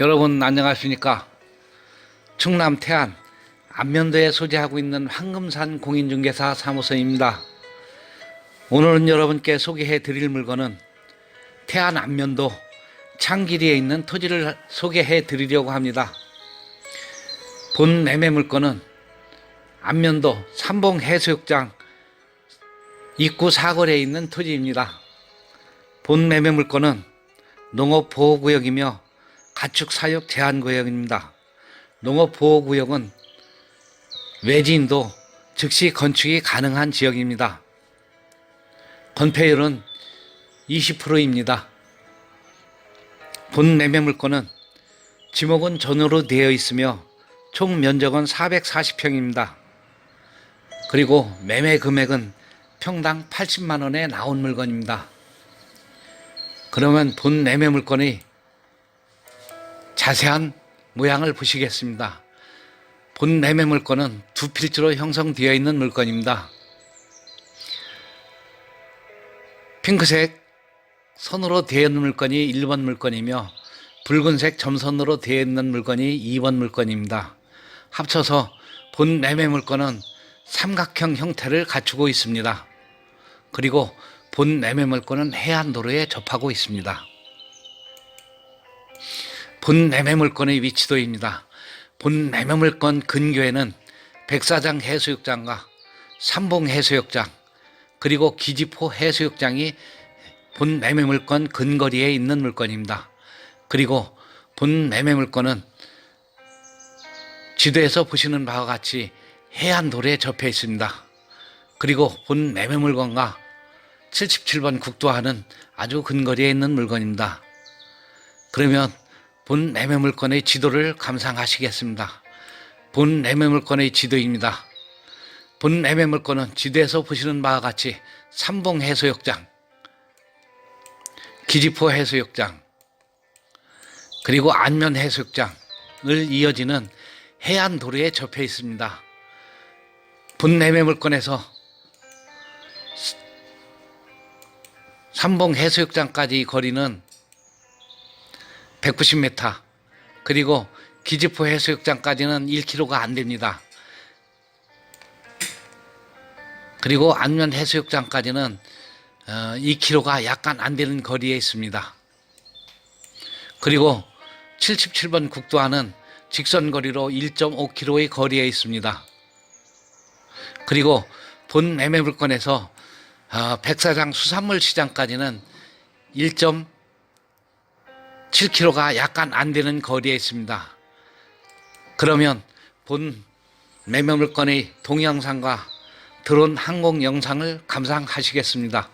여러분 안녕하십니까? 충남 태안 안면도에 소재하고 있는 황금산 공인중개사 사무소입니다. 오늘은 여러분께 소개해 드릴 물건은 태안 안면도 창길이에 있는 토지를 소개해 드리려고 합니다. 본 매매 물건은 안면도 삼봉 해수욕장 입구 사거리에 있는 토지입니다. 본 매매 물건은 농업보호구역이며 가축사육 제한구역입니다. 농업보호구역은 외지인도 즉시 건축이 가능한 지역입니다. 건폐율은 20%입니다. 본 매매 물건은 지목은 전으로 되어 있으며 총 면적은 440평입니다. 그리고 매매 금액은 평당 80만 원에 나온 물건입니다. 그러면 본 매매 물건의 자세한 모양을 보시겠습니다. 본 매매 물건은 두 필지로 형성되어 있는 물건입니다. 핑크색 선으로 되어 있는 물건이 1번 물건이며 붉은색 점선으로 되어 있는 물건이 2번 물건입니다. 합쳐서 본 매매 물건은 삼각형 형태를 갖추고 있습니다. 그리고 본 매매 물건은 해안도로에 접하고 있습니다. 본 매매 물건의 위치도입니다. 본 매매 물건 근교에는 백사장 해수욕장과 삼봉 해수욕장 그리고 기지포 해수욕장이 본 매매 물건 근거리에 있는 물건입니다. 그리고 본 매매 물건은 지도에서 보시는 바와 같이 해안도로에 접해 있습니다. 그리고 본 매매 물건과 77번 국도와는 아주 근거리에 있는 물건입니다. 그러면 본 매매 물건의 지도를 감상하시겠습니다. 본 매매 물건의 지도입니다. 본 매매 물건은 지도에서 보시는 바와 같이 삼봉 해수욕장, 기지포 해수욕장, 그리고 안면 해수욕장을 이어지는 해안 도로에 접해 있습니다. 본 매매 물건에서 삼봉 해수욕장까지 거리는 190m 그리고 기지포 해수욕장까지는 1km가 안 됩니다. 그리고 안면 해수욕장까지는 2km가 약간 안 되는 거리에 있습니다. 그리고 77번 국도와는 직선 거리로 1.5km의 거리에 있습니다. 그리고 본 매매 물건에서 어, 백사장 수산물 시장까지는 1.7km가 약간 안 되는 거리에 있습니다. 그러면 본 매매 물건의 동영상과 드론 항공 영상을 감상하시겠습니다.